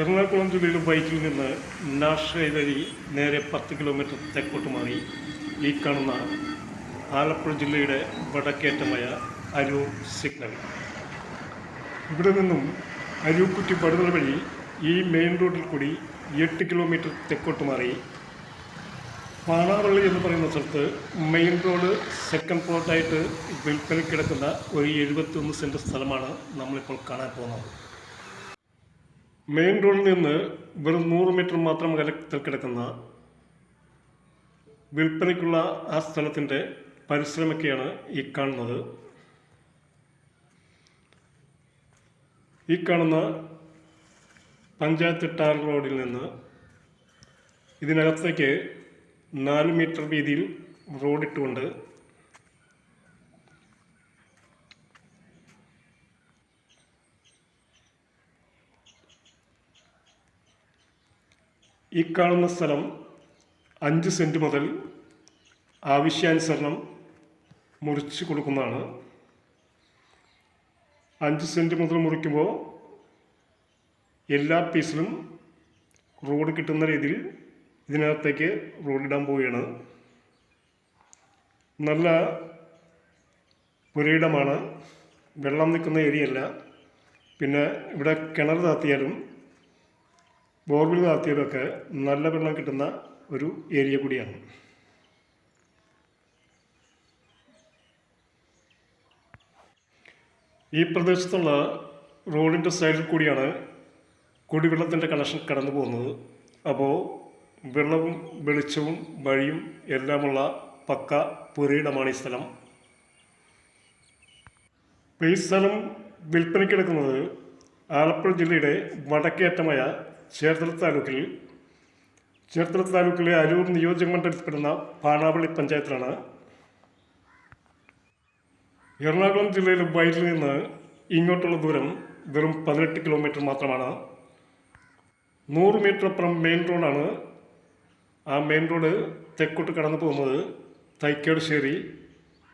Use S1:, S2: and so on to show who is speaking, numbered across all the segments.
S1: എറണാകുളം ജില്ലയിലെ ബൈക്കിൽ നിന്ന് നാഷ് വഴി നേരെ പത്ത് കിലോമീറ്റർ തെക്കോട്ട് മാറി ഈ കാണുന്ന ആലപ്പുഴ ജില്ലയുടെ വടക്കേറ്റമായ അരൂർ സിഗ്നൽ. ഇവിടെ നിന്നും അരൂക്കുറ്റി പടുതൽ വഴി ഈ മെയിൻ റോഡിൽ കൂടി എട്ട് കിലോമീറ്റർ തെക്കോട്ട് മാറി പാണാവള്ളി എന്ന് പറയുന്ന സ്ഥലത്ത് മെയിൻ റോഡ് സെക്കൻഡ് പ്ലോട്ടായിട്ട് വിൽപ്പനയ്ക്ക് കിടക്കുന്ന ഒരു എഴുപത്തി ഒന്ന് സെന്റ് സ്ഥലമാണ് നമ്മളിപ്പോൾ കാണാൻ പോകുന്നത്. മെയിൻ റോഡിൽ നിന്ന് വെറും നൂറ് മീറ്റർ മാത്രം അകലത്തിൽ കിടക്കുന്ന വിൽപ്പനയ്ക്കുള്ള ആ സ്ഥലത്തിന്റെ പരിശ്രമൊക്കെയാണ് ഈ കാണുന്നത്. ഈ കാണുന്ന പഞ്ചായത്ത് ടാർ റോഡിൽ നിന്ന് ഇതിനകത്തേക്ക് നാല് മീറ്റർ വീതിയിൽ റോഡിട്ടുകൊണ്ട് ഈ കാണുന്ന സ്ഥലം അഞ്ച് സെന്റ് മുതൽ ആവശ്യാനുസരണം മുറിച്ച് കൊടുക്കുന്നതാണ്. അഞ്ച് സെന്റ് മുതൽ മുറിക്കുമ്പോൾ എല്ലാ പീസിലും റോഡ് കിട്ടുന്ന രീതിയിൽ ഇതിനകത്തേക്ക് റോഡ് ഇടാൻ പോവുകയാണ്. നല്ല പുരയിടമാണ്. വെള്ളം നിൽക്കുന്ന ഏരിയ അല്ല പിന്നെ ഇവിടെ കിണർ താത്തിയാലും ബോർവെൽ നടത്തിയതൊക്കെ നല്ല വെള്ളം കിട്ടുന്ന ഒരു ഏരിയ കൂടിയാണ്. ഈ പ്രദേശത്തുള്ള റോഡിന്റെ സൈഡിൽ കൂടിയാണ് കുടിവെള്ളത്തിന്റെ കണക്ഷൻ കടന്നു പോകുന്നത്. അപ്പോൾ വെള്ളവും വെളിച്ചവും വഴിയും എല്ലാമുള്ള പക്ക പുരയിടമാണ് ഈ സ്ഥലം. ഈ സ്ഥലം വിൽപ്പനയ്ക്കെടുക്കുന്നത് ആലപ്പുഴ ജില്ലയുടെ വടക്കേറ്റമായ ചേർത്തല താലൂക്കിൽ ചേർത്തല താലൂക്കിലെ അരൂർ നിയോജക മണ്ഡലത്തിൽപ്പെടുന്ന പാണാവളി പഞ്ചായത്തിലാണ് എറണാകുളം ജില്ലയിലെ വയലിൽ നിന്ന് ഇങ്ങോട്ടുള്ള ദൂരം വെറും പതിനെട്ട് കിലോമീറ്റർ മാത്രമാണ്. നൂറ് മീറ്റർ അപ്പുറം മെയിൻ റോഡാണ് ആ മെയിൻ റോഡ് തെക്കോട്ട് കടന്നു പോകുന്നത് തൈക്കാടുശ്ശേരി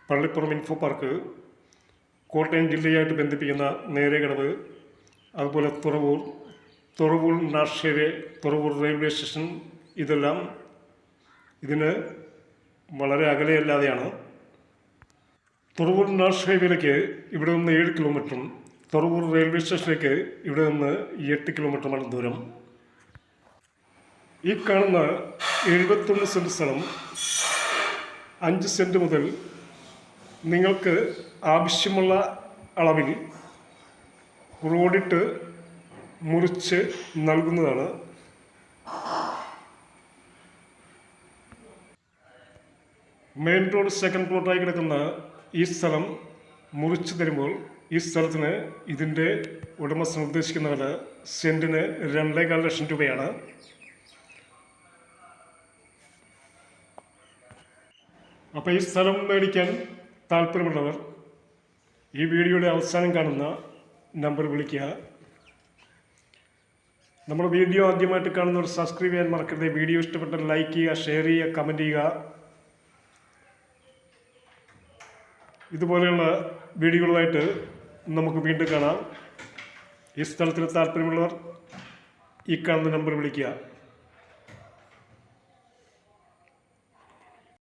S1: പള്ളിപ്പുറം ഇൻഫോ പാർക്ക് കോട്ടയം ജില്ലയായിട്ട് ബന്ധിപ്പിക്കുന്ന നേരെ കടവ് അതുപോലെ തുറവൂർ തുറവൂർ നാഷേരി തുറവൂർ റെയിൽവേ സ്റ്റേഷൻ ഇതെല്ലാം ഇതിന് വളരെ അകലെയല്ലാതെയാണ്. തുറവൂർ നാഷ് ഹൈവേയിലേക്ക് ഇവിടെ നിന്ന് ഏഴ് കിലോമീറ്ററും തുറവൂർ റെയിൽവേ സ്റ്റേഷനിലേക്ക് ഇവിടെ നിന്ന് എട്ട് കിലോമീറ്ററുമാണ് ദൂരം. ഈ കാണുന്ന എഴുപത്തൊന്ന് സെന്റ് സ്ഥലം അഞ്ച് സെന്റ് മുതൽ നിങ്ങൾക്ക് ആവശ്യമുള്ള അളവിൽ റോഡിട്ട് മുറിച്ച് നൽകുന്നതാണ്. മെയിൻ റോഡ് സെക്കൻഡ് പ്ലോട്ടായി കിടക്കുന്ന ഈ സ്ഥലം മുറിച്ച് തരുമ്പോൾ ഈ സ്ഥലത്തിന് ഇതിന്റെ ഉടമസ്ഥ ഉദ്ദേശിക്കുന്ന വില സെന്റിന് രണ്ടേകാൽ ലക്ഷം രൂപയാണ്. അപ്പോൾ ഈ സ്ഥലം മേടിക്കാൻ താല്പര്യമുള്ളവർ ഈ വീഡിയോയുടെ അവസാനം കാണുന്ന നമ്പർ വിളിക്കുക. നമ്മുടെ വീഡിയോ ആദ്യമായിട്ട് കാണുന്നവർ സബ്സ്ക്രൈബ് ചെയ്യാൻ മറക്കരുത്. വീഡിയോ ഇഷ്ടപ്പെട്ടാൽ ലൈക്ക് ചെയ്യുക ഷെയർ ചെയ്യുക കമന്റ് ചെയ്യുക. ഇതുപോലെയുള്ള വീഡിയോകളുമായിട്ട് നമുക്ക് വീണ്ടും കാണാം. ഈ സ്ഥലത്തിന് താല്പര്യമുള്ളവർ ഈ കാണുന്ന നമ്പർ വിളിക്കുക.